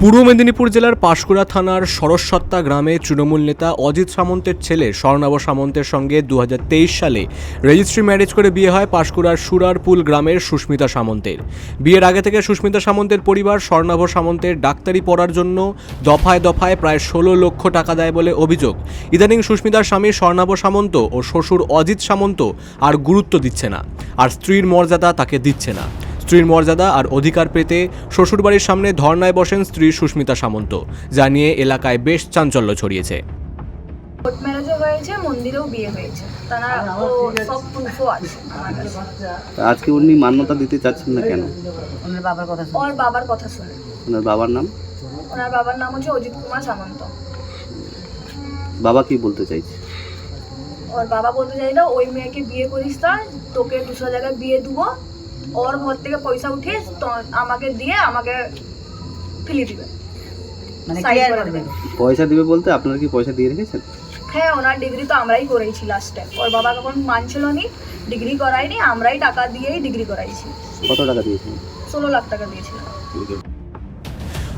পূর্ব মেদিনীপুর জেলার পাঁশকুড়া থানার সরস্বত্তা গ্রামে তৃণমূল নেতা অজিত সামন্তের ছেলে স্বর্ণাব সামন্তের সঙ্গে দু হাজার তেইশ সালে রেজিস্ট্রি ম্যারেজ করে বিয়ে হয় পাঁশকুড়ার সুরারপুল গ্রামের সুস্মিতা সামন্তের। বিয়ের আগে থেকে সুস্মিতা সামন্তের পরিবার স্বর্ণাভ সামন্তের ডাক্তারি পড়ার জন্য দফায় দফায় প্রায় ষোলো লক্ষ টাকা দেয় বলে অভিযোগ। ইদানিং সুস্মিতার স্বামী স্বর্ণাভ সামন্ত ও শ্বশুর অজিত সামন্ত আর গুরুত্ব দিচ্ছে না। আর স্ত্রীর মর্যাদা তাকে দিচ্ছে না। স্ত্রীর মর্যাদা আর অধিকার পেতে শ্বশুরবাড়ির সামনে ধর্নায় বসেন স্ত্রী সুস্মিতা সামন্ত যা নিয়ে এলাকায় বেশ চাঞ্চল্য ছড়িয়েছে। কোর্ট ম্যারেজও হয়েছে মন্দিরেও বিয়ে হয়েছে। তারা ও সব প্রুফও আছে আমার কাছে। তা আজকে উনি মান্যতা দিতে চাচ্ছেন না কেন? ওনার বাবার কথা শুনে ওর বাবার কথা শুনে ওনার বাবার নাম? ওনার বাবার নাম হচ্ছে অজিত কুমার সামন্ত। বাবা কি বলতে চাইছে? ওর বাবা বলতে চাইলো ওই মেয়েকে বিয়ে করিস না তোকে দুশো জায়গায় বিয়ে দেবো ওর ঘর থেকে পয়সা উঠিয়ে তো- আমাকে দিয়ে আমাকে ফেলে দিবে। মানে ক্লিয়ার করবে পয়সা দিবে বলতে আপনারা কি পয়সা দিয়ে রেখেছেন? হ্যাঁ ওনার ডিগ্রি তো আমরাই করেছি লাস্টে ওর বাবা কখন মানছিল নি ডিগ্রি করাইনি আমরাই টাকা দিয়েই ডিগ্রি করাইছি। কত টাকা দিয়েছেন ষোলো লাখ টাকা দিয়েছিলাম।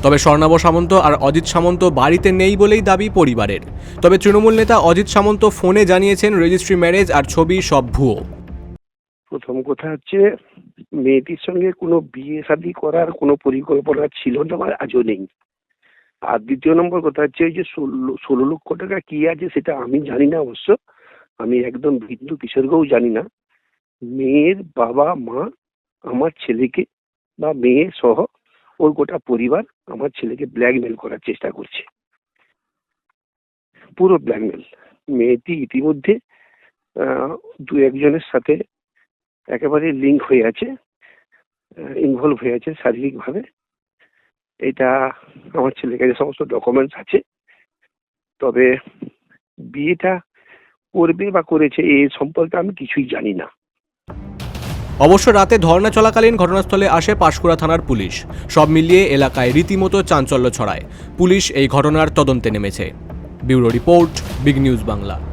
তবে স্বর্ণাভ সামন্ত আর অজিত সামন্ত বাড়িতে নেই বলেই দাবি পরিবারের। তবে তৃণমূল নেতা অজিত সামন্ত ফোনে জানিয়েছেন রেজিস্ট্রি ম্যারেজ আর ছবি সব ভুয়ো। প্রথম কথা হচ্ছে মেয়েটির সঙ্গে কোনো বিয়ে শাদী করার কোনো পরিকল্পনা ছিল না আমার আজও নেই। আর দ্বিতীয় নম্বর কথা হচ্ছে ওই যে ষোলো লক্ষ টাকা কি আছে সেটা আমি জানি না অবশ্য। আমি একদম বিন্দু বিসর্গও জানি না। মেয়ের বাবা, মা, আমার ছেলেকে বা মেয়ে সহ ওর গোটা পরিবার আমার ছেলেকে ব্ল্যাকমেল করার চেষ্টা করছে। পুরো ব্ল্যাকমেল মেয়েটি ইতিমধ্যে দু একজনের সাথে একেবারে লিঙ্ক হয়ে আছে ইনভলভ হয়ে আছে শারীরিকভাবে। এটা আমার ছেলের কাছে সমস্ত ডকুমেন্টস আছে। তবে বিয়েটা করবে বা করেছে এ সম্পর্কে আমি কিছুই জানি না। অবশ্য রাতে ধর্না চলাকালীন ঘটনাস্থলে আসে পাঁশকুড়া থানার পুলিশ। সব মিলিয়ে এলাকায় রীতিমতো চাঞ্চল্য ছড়ায়। পুলিশ এই ঘটনার তদন্তে নেমেছে। Bureau report, big news Bangla.